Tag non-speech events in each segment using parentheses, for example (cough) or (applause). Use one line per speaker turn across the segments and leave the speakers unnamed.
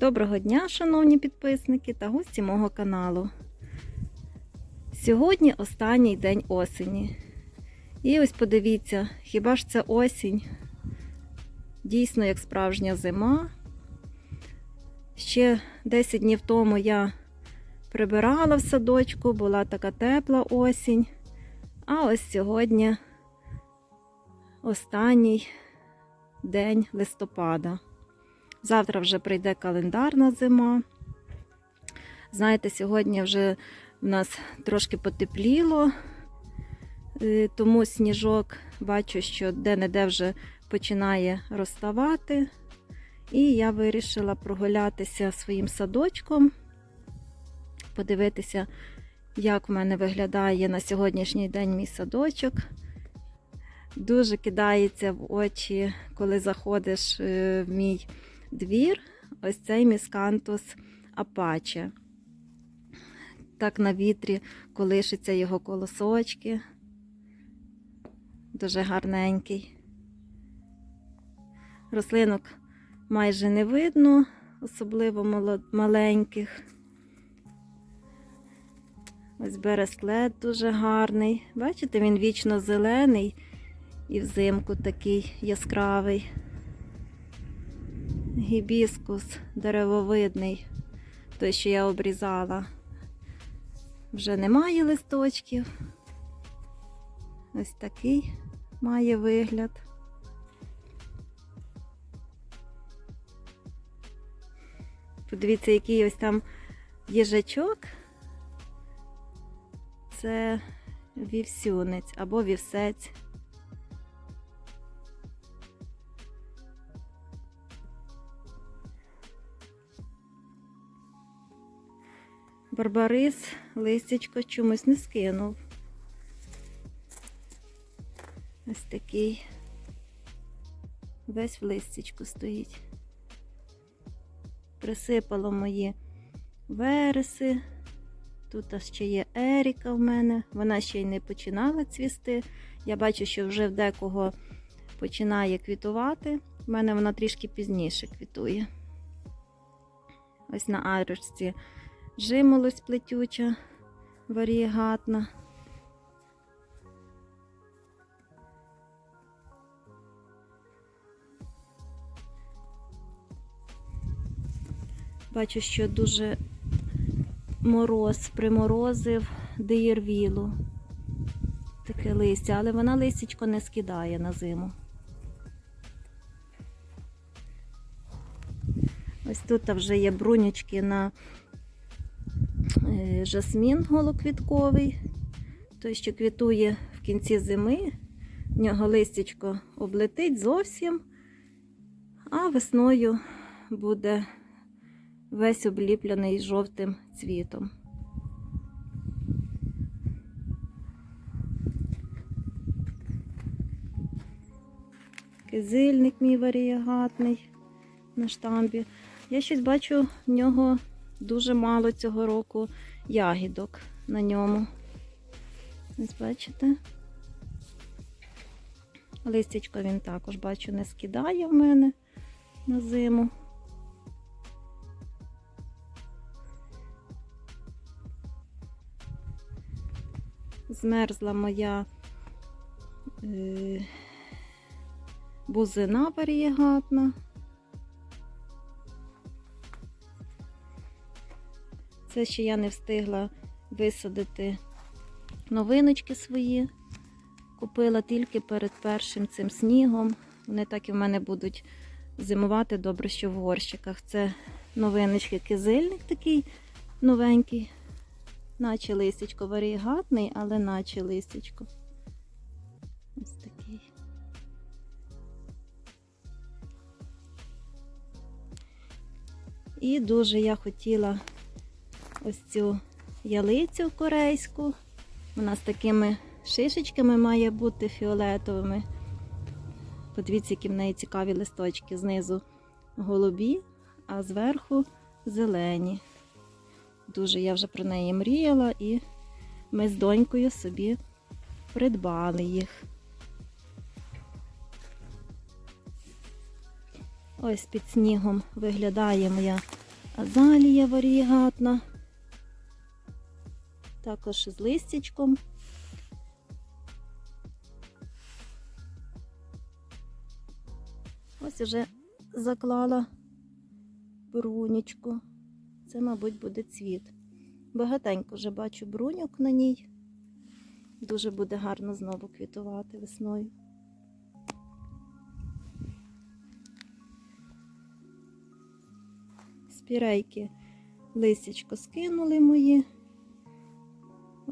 Доброго дня, шановні підписники та гості мого каналу. Сьогодні останній день осені. І ось подивіться, хіба ж це осінь? Дійсно, як справжня зима. Ще 10 днів тому я прибирала в садочку, була така тепла осінь. А ось сьогодні останній день листопада. Завтра вже прийде календарна зима. Знаєте, сьогодні вже в нас трошки потепліло, е, тому сніжок бачу, що де-не-де вже починає розставати. І я вирішила прогулятися своїм садочком, подивитися, як в мене виглядає на сьогоднішній день мій садочок. Дуже кидається в очі, коли заходиш е, в мій двір, ось цей міскантус апаче. Так на вітрі колишаться його колосочки. Дуже гарненький. Рослинок майже не видно, особливо маленьких. Ось бересклет дуже гарний. Бачите, він вічно зелений і взимку такий яскравий. Гібіскус деревовидний, той, що я обрізала. Вже немає листочків. Ось такий має вигляд. Подивіться, який ось там їжачок. Це вівсюнець або вівсець. Барбарис листячко чомусь не скинув. Ось такий весь в листячку стоїть. Присипало мої вереси. Тут ще є Еріка в мене. Вона ще й не починала цвісти. Я бачу, що вже в декого починає квітувати. У мене вона трішки пізніше квітує. Ось на арочці жимолость плетюча, варієгатна. Бачу, що дуже мороз приморозив деєрвілу. Таке листя, але вона листячко не скидає на зиму. Ось тут вже є брунючки на жасмін голоквітковий, той, що квітує в кінці зими. В нього листячко облетить зовсім, а весною буде весь обліплений жовтим цвітом. Кизильник мій варієгатний на штамбі. Я щось бачу в нього дуже мало цього року ягідок на ньому. Ось бачите? Листячко він також бачу не скидає в мене на зиму. Змерзла моя е, бузина варієгатна. Це ще я не встигла висадити новиночки свої. Купила тільки перед першим цим снігом. Вони так і в мене будуть зимувати добре, що в горщиках. Це новиночки кизильник такий новенький, наче листячко варігатний, але наче листячко. Ось такий. І дуже я хотіла ось цю ялицю корейську. Вона з такими шишечками має бути фіолетовими. Подивіться, які в неї цікаві листочки. Знизу голубі, а зверху зелені. Дуже я вже про неї мріяла, і ми з донькою собі придбали їх. Ось під снігом виглядає моя Азалія варігатна. Також з листячком. Ось уже заклала брунічку. Це, мабуть, буде цвіт. Багатенько вже бачу бруньок на ній. Дуже буде гарно знову квітувати весною. Спірейки листячко скинули мої.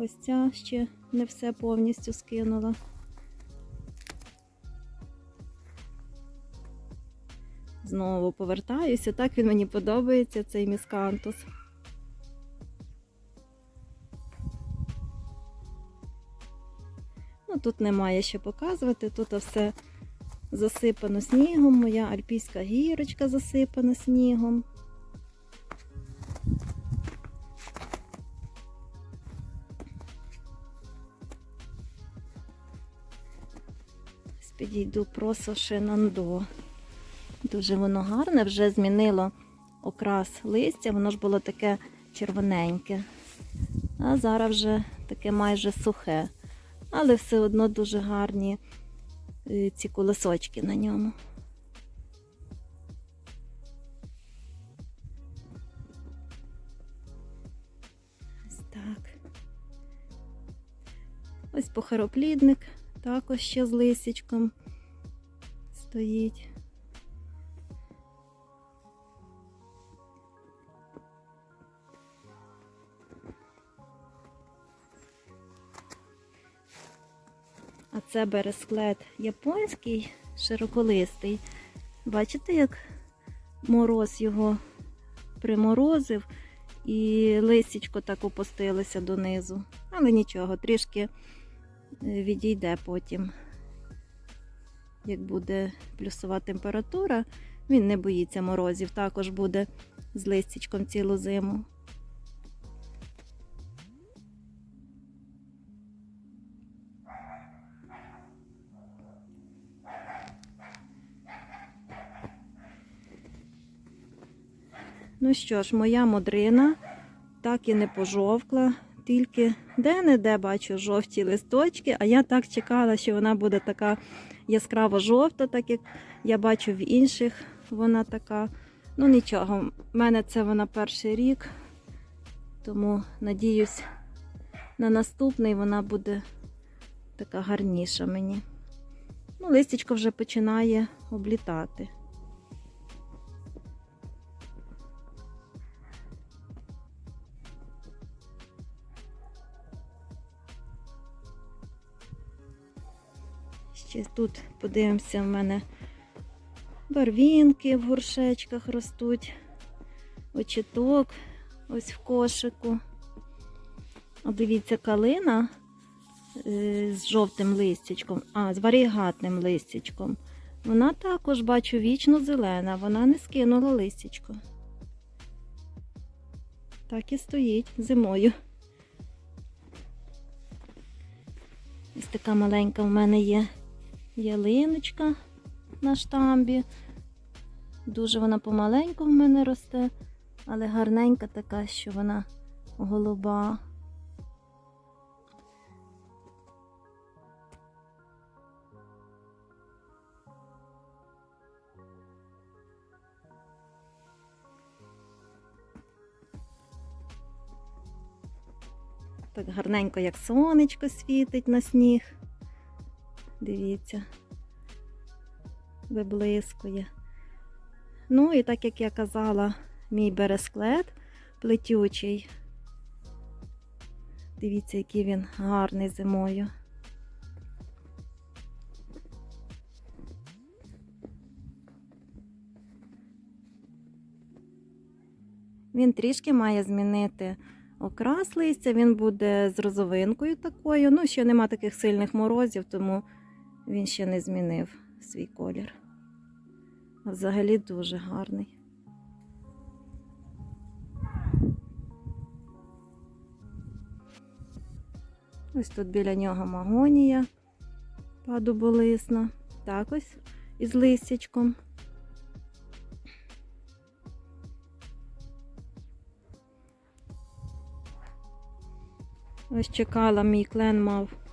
Ось ця ще не все повністю скинула. Знову повертаюся, так він мені подобається, цей міскантус. Ну, тут немає що показувати, тут все засипано снігом, моя альпійська гірочка засипана снігом. Підійду просто Шинандо. Дуже воно гарне, вже змінило окрас листя, воно ж було таке червоненьке. А зараз вже таке майже сухе. Але все одно дуже гарні е, ці колосочки на ньому. Ось так. Ось похороплідник також ще з лисичком стоїть. А це бересклет японський, широколистий. Бачите, як мороз його приморозив і листячко так опустилося донизу. Але нічого, трішки відійде потім. Як буде плюсова температура, він не боїться морозів, також буде з листячком цілу зиму. Ну що ж, моя модрина так і не пожовкла, тільки де-не-де бачу жовті листочки, а я так чекала, що вона буде така яскраво жовта, так як я бачу в інших вона така. Ну нічого, в мене це вона перший рік, тому надіюсь, на наступний вона буде така гарніша мені. Ну, листячко вже починає облітати. Ще тут подивимося, в мене барвінки в горшечках ростуть, очіток ось в кошику. О, дивіться, калина е, з жовтим листячком, а, з варігатним листячком. Вона також, бачу, вічно зелена, вона не скинула листячко. Так і стоїть зимою. Ось така маленька в мене є ялиночка на штамбі. Дуже вона помаленьку в мене росте, але гарненька така, що вона голуба. Так гарненько, як сонечко світить на сніг. Дивіться, виблискує. Ну і так як я казала, мій бересклет плетючий. Дивіться, який він гарний зимою. Він трішки має змінити окрас листя, він буде з розовинкою такою. Ну, ще нема таких сильних морозів, тому він ще не змінив свій колір. Взагалі дуже гарний. Ось тут біля нього магонія падуболисна, так ось із листячком. Ось чекала, мій клен мав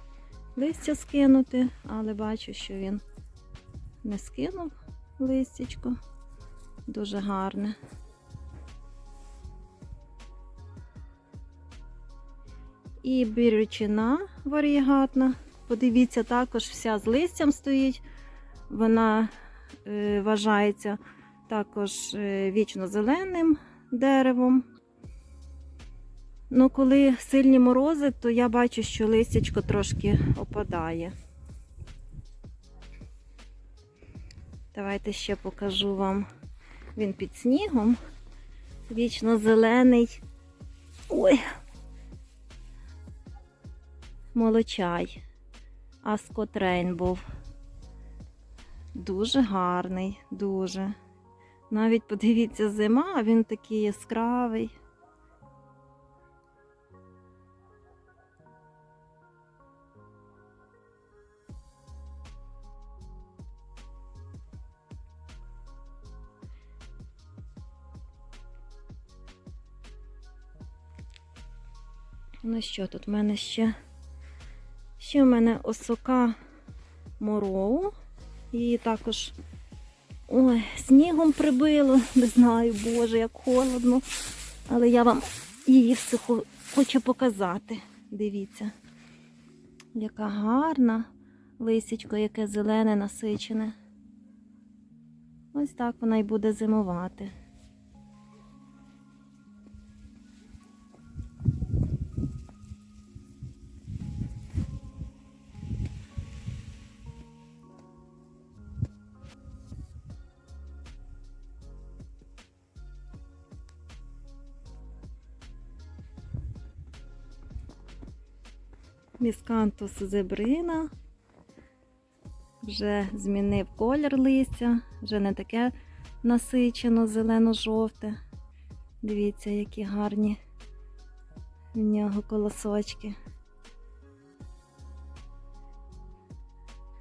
листя скинути, але бачу, що він не скинув листячко. Дуже гарне. І бірючина варігатна. Подивіться, також вся з листям стоїть. Вона е, вважається також е, вічно зеленим деревом. Ну, коли сильні морози, то я бачу, що листячко трошки опадає. Давайте ще покажу вам. Він під снігом. Вічно зелений. Ой. Молочай. Аскот Рейнбов. Дуже гарний, дуже. Навіть подивіться, зима, а він такий яскравий. Ну що тут в мене ще? Ще в мене осока мороу. Її також ой, снігом прибило. Не знаю, боже, як холодно. Але я вам її все хочу показати. Дивіться, яка гарна лисичко, яке зелене, насичене. Ось так вона й буде зимувати. Міскантус зебрина. Вже змінив колір листя, вже не таке насичено зелено-жовте. Дивіться, які гарні в нього колосочки.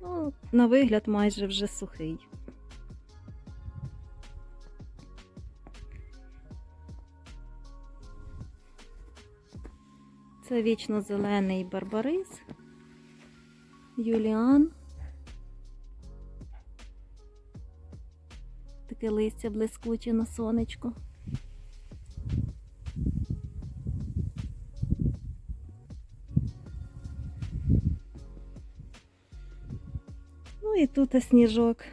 Ну, на вигляд майже вже сухий. Це вічно зелений барбарис, Юліан. Таке листя блискуче на сонечку. Ну і тут сніжок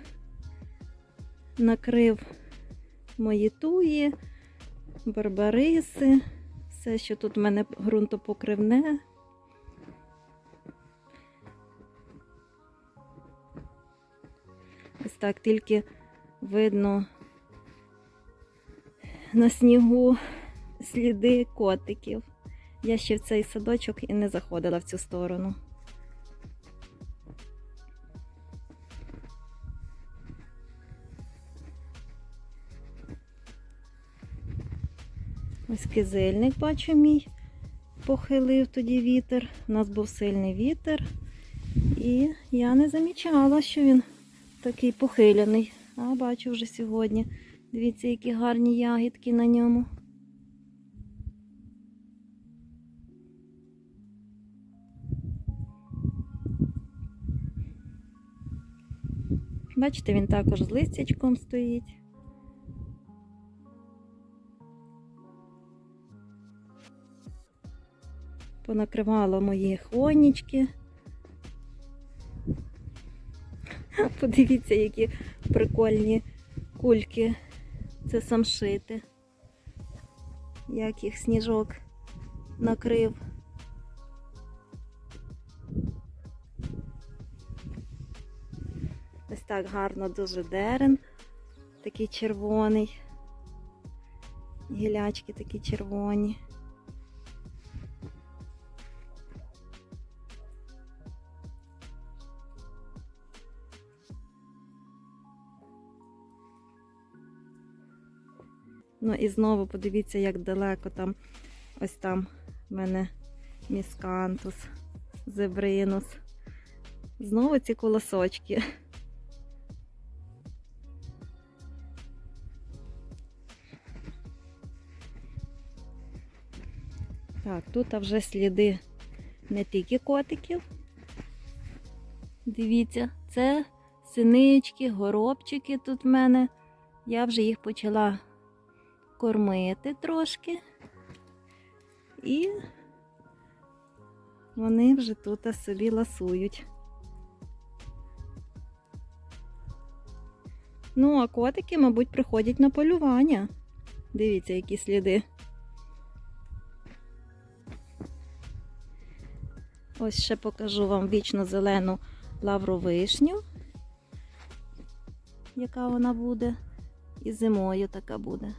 накрив мої туї, барбариси. Все, що тут в мене ґрунтопокривне. Ось так тільки видно на снігу сліди котиків. Я ще в цей садочок і не заходила в цю сторону. Ось кизильник, бачу, мій похилив тоді вітер. У нас був сильний вітер. І я не замічала, що він такий похилений. А бачу вже сьогодні. Дивіться, які гарні ягідки на ньому. Бачите, він також з листячком стоїть. Понакривало мої хвойнички. (laughs) Подивіться, які прикольні кульки. Це самшити. Як їх сніжок накрив. Ось так гарно дуже дерен, такий червоний. Гілячки такі червоні. Ну і знову подивіться, як далеко там ось там в мене міскантус, зебринус. Знову ці колосочки. Так, тут вже сліди не тільки котиків. Дивіться, це синички, горобчики тут в мене. Я вже їх почала кормити трошки. І вони вже тут собі ласують. Ну, а котики, мабуть, приходять на полювання. Дивіться, які сліди. Ось ще покажу вам вічно зелену лавровишню, яка вона буде. І зимою така буде.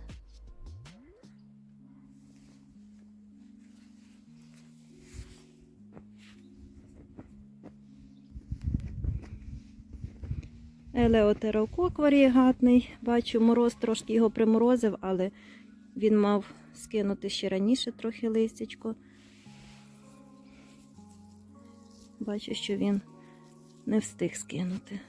Елеотерокок варієгатний. Бачу, мороз трошки його приморозив, але він мав скинути ще раніше трохи листячко. Бачу, що він не встиг скинути.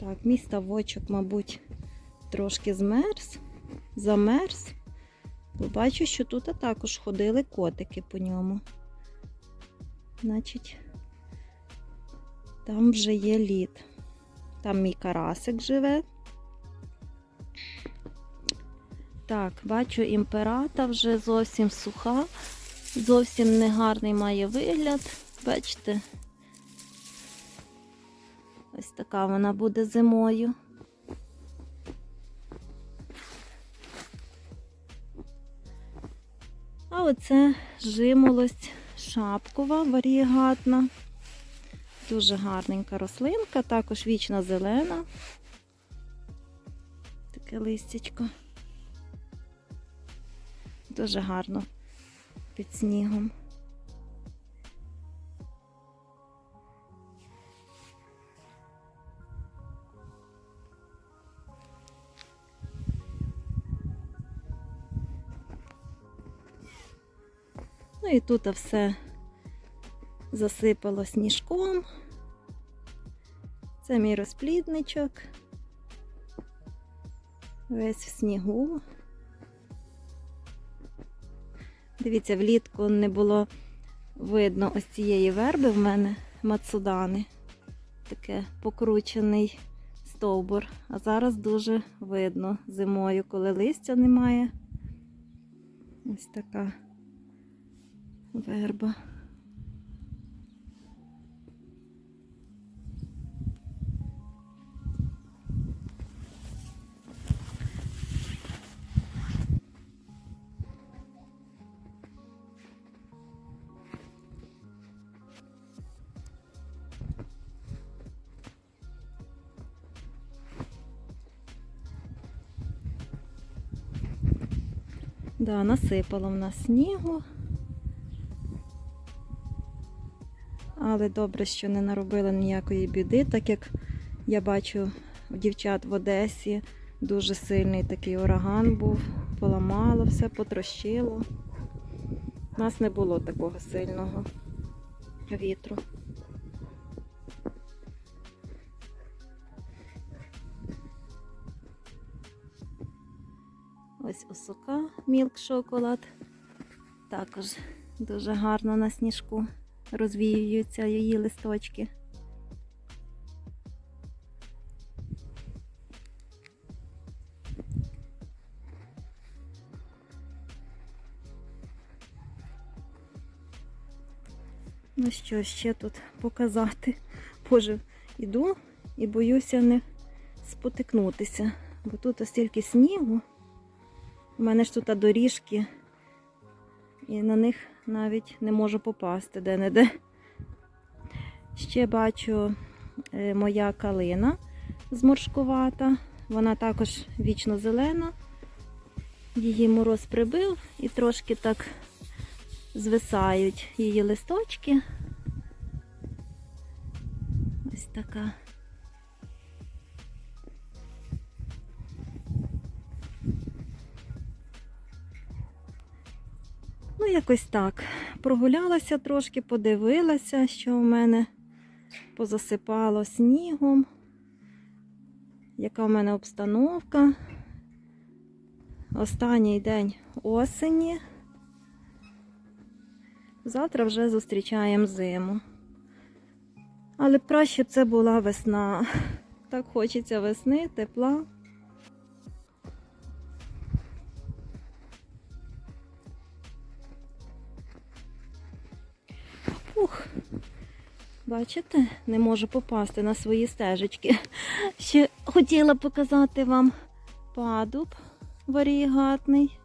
Так, мій ставочок, мабуть, трошки змерз, замерз. Бачу, що тут також ходили котики по ньому. Значить, там вже є лід. Там мій карасик живе. Так, бачу, імперата вже зовсім суха, зовсім негарний має вигляд. Бачите? Ось така вона буде зимою. Оце жимолость шапкова, варієгатна. Дуже гарненька рослинка, також вічна зелена. Таке листячко. Дуже гарно під снігом. Тут все засипало сніжком. Це мій розплідничок. Весь в снігу. Дивіться, влітку не було видно ось цієї верби в мене мацудани. Таке покручений стовбур. А зараз дуже видно зимою, коли листя немає. Ось така верба. Да, насипало в нас снігу. Але добре, що не наробила ніякої біди, так як я бачу у дівчат в Одесі дуже сильний такий ураган був, поламало все, потрощило. У нас не було такого сильного вітру. Ось осока мілк шоколад. Також дуже гарно на сніжку розвіюються її листочки. Ну що ще тут показати? Боже, іду і боюся не спотикнутися, бо тут стільки снігу. У мене ж тут доріжки, і на них навіть не можу попасти де-не-де. Ще бачу е, моя калина зморшкувата. Вона також вічно зелена. Її мороз прибив і трошки так звисають її листочки. Ось така. Ну, якось так. Прогулялася трошки, подивилася, що в мене позасипало снігом. яка в мене обстановка. Останній день осені. Завтра вже зустрічаємо зиму. Але краще б це була весна. Так хочеться весни, тепла. Ух, бачите, не можу попасти на свої стежечки. Ще хотіла показати вам падуб варігатний.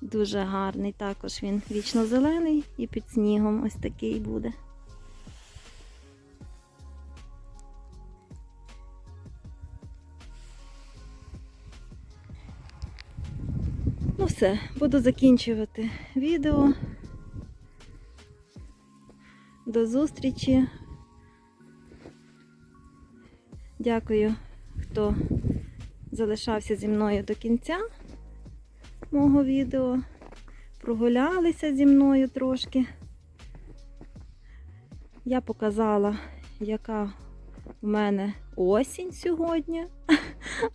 Дуже гарний. Також він вічно зелений і під снігом ось такий буде. Ну все, буду закінчувати відео. До зустрічі. Дякую, хто залишався зі мною до кінця мого відео. Прогулялися зі мною трошки. Я показала, яка в мене осінь сьогодні,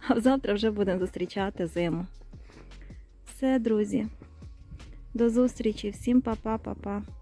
а завтра вже будемо зустрічати зиму. Все, друзі. До зустрічі, всім па-па-па-па.